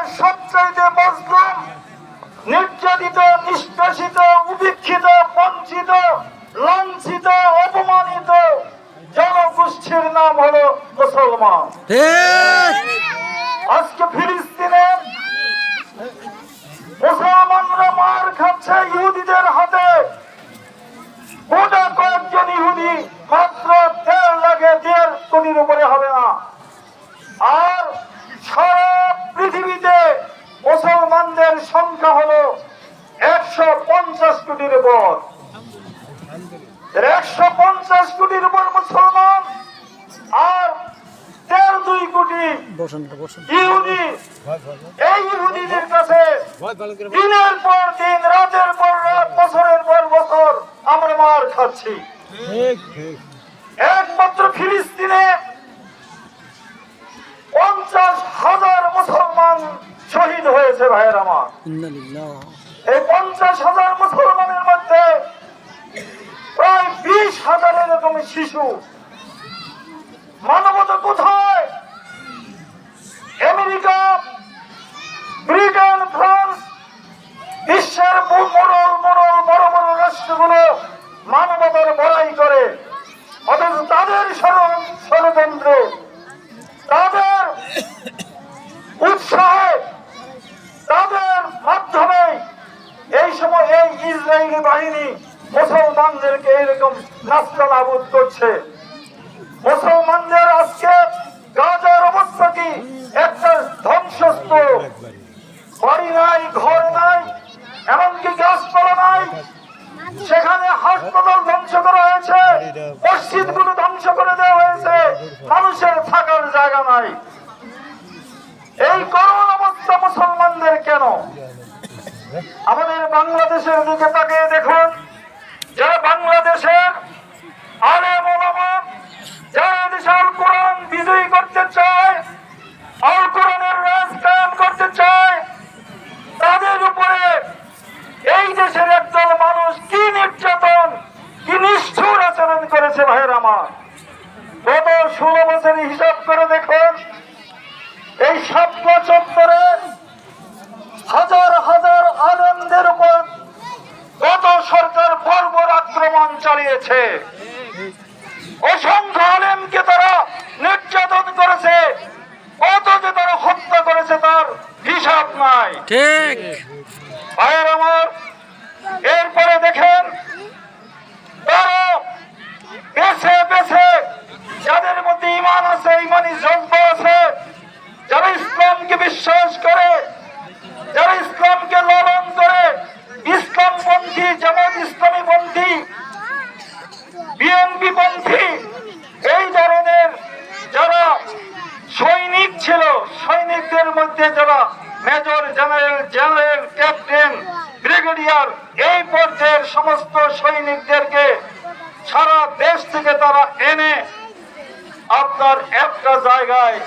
বাংলার সবচাইতে মজলুম নির্যাতিত নিষ্কাশিত উপেক্ষিত বঞ্চিত লাঞ্ছিত অপমানিত জনগোষ্ঠীর নাম হলো মুসলমান। আজকে ফিলিস্তিনে মুসলমানরা মার খাচ্ছে ইহুদিদের হাতে গোটা কয়েকজন ইহুদি মাত্র দেড় লাগে দেড় কোটির উপরে হবে না আর সারা পৃথিবীতে মুসলমানদের সংখ্যা হলো একশো পঞ্চাশ কোটির উপর। একশো পঞ্চাশ কোটির উপর মুসলমান আর দেড় দুই কোটি বসুন বসুন ইহুদি। এই ইহুদিদের কাছে দিনের পর দিন রাতের পর রাত বছরের পর বছর আমরা মার খাচ্ছি। একমাত্র ফিলিস্তিনে পঞ্চাশ হাজার মুসলমান শহীদ হয়েছে ভাইয়ের আমার। মুসলমানের মধ্যে প্রায় বিশ হাজারের এরকম শিশু মানবতা কোথায়? ইসরায়েলি বাহিনী মুসলমানদেরকে এইরকম নাস্তা করছে। মুসলমানদের আজকে গাজার অবস্থা কি? একটা ধ্বংসস্তূপ। বাড়ি নাই, ঘর নাই, এমনকি গাছপালা নাই। সেখানে হাসপাতাল ধ্বংস করা হয়েছে মসজিদগুলো ধ্বংস করে দেওয়া হয়েছে, মানুষের থাকার জায়গা নাই। এই করুণ অবস্থা মুসলমানদের কেন? আমাদের বাংলাদেশের দিকে তাকিয়ে দেখুন, যারা বাংলাদেশের আলেম ওলামা, যারা দেশে আল কোরআন বিজয়ী করতে চায়, আল কোরআনের রাজ কায়েম করতে চায়, তাদের উপরে এই দেশের একদল মানুষ কি নির্যাতন, কি নিষ্ঠুর আচরণ করেছে ভাইয়ের আমার গত ষোলো বছরের হিসাব করে দেখুন এই সাতলা চত্বরে হাজার হাজার আনন্দের উপর গত সরকার বর্বর আক্রমণ চালিয়েছে। অসংখ্য আলেমকে তারা নির্যাতন করেছে। কত যে তারা হত্যা করেছে তার হিসাব নাই। ঠিক। ভাইয়ের আমার এরপরে দেখেন তারা বেছে বেছে যাদের মধ্যে ইমান আছে ইমানি জজ্বা আছে যারা ইসলামকে বিশ্বাস করে যারা ইসলামকে লালন করে ইসলাম পন্থী জামাত ইসলামী পন্থী বিএনপি পন্থী, এই ধরনের যারা সৈনিক ছিল, সৈনিকদের মধ্যে যারা major general general, captain, brigadier, এই পর্যায়ের সমস্ত সৈনিকদেরকে সারা দেশ থেকে তারা এনে আপনার একটা জায়গায়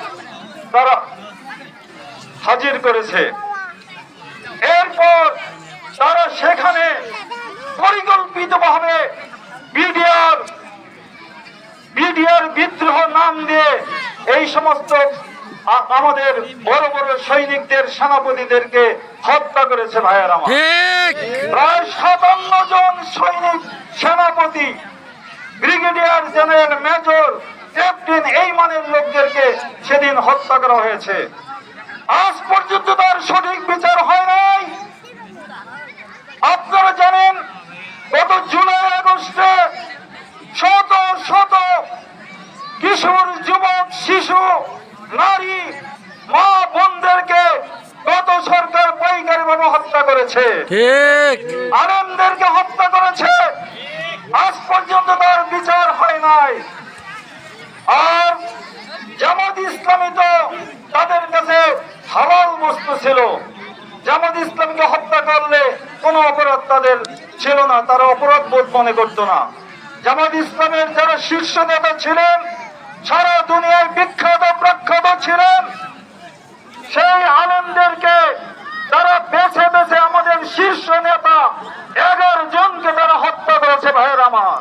তারা হাজির করেছে। এরপর তারা সেখানে পরিকল্পিতভাবে বিডিআর বিডিআর বিদ্রোহ নাম দিয়ে এই সমস্ত আমাদের বড় বড় সৈনিকদের সেনাপতিদেরকে হত্যা করেছে ভাইয়ের আমার। প্রায় সাতান্ন জন সৈনিক সেনাপতি ব্রিগেডিয়ার জেনারেল মেজর ক্যাপ্টেন এই মানের লোকদেরকে সেদিন হত্যা করা হয়েছে। আজ পর্যন্ত তার সঠিক বিচার হয় নাই আপনারা জানেন গত জুলাই আগস্টে শত শত কিশোর যুবক শিশু নারী মা বোনদেরকে গত সরকার পাইকারি ভাবে হত্যা করেছে। আনন্দদেরকে হত্যা করেছে। আজ পর্যন্ত তার বিচার হয় নাই। আর জামাত ইসলামী তো তাদের কাছে হালাল বস্তু ছিল। জামাত ইসলামকে হত্যা করলে কোনো অপরাধ তাদের ছিল না তারা অপরাধ বোধ মনে করতো না। জামাত ইসলামের যারা শীর্ষ নেতা ছিলেন সারা দুনিয়ায় বিখ্যাত প্রখ্যাত ছিলেন। সেই আনন্দেরকে তারা বেছে বেছে আমাদের শীর্ষ নেতা এগারো জনকে তারা হত্যা করেছে, ভাইয়ের আমার।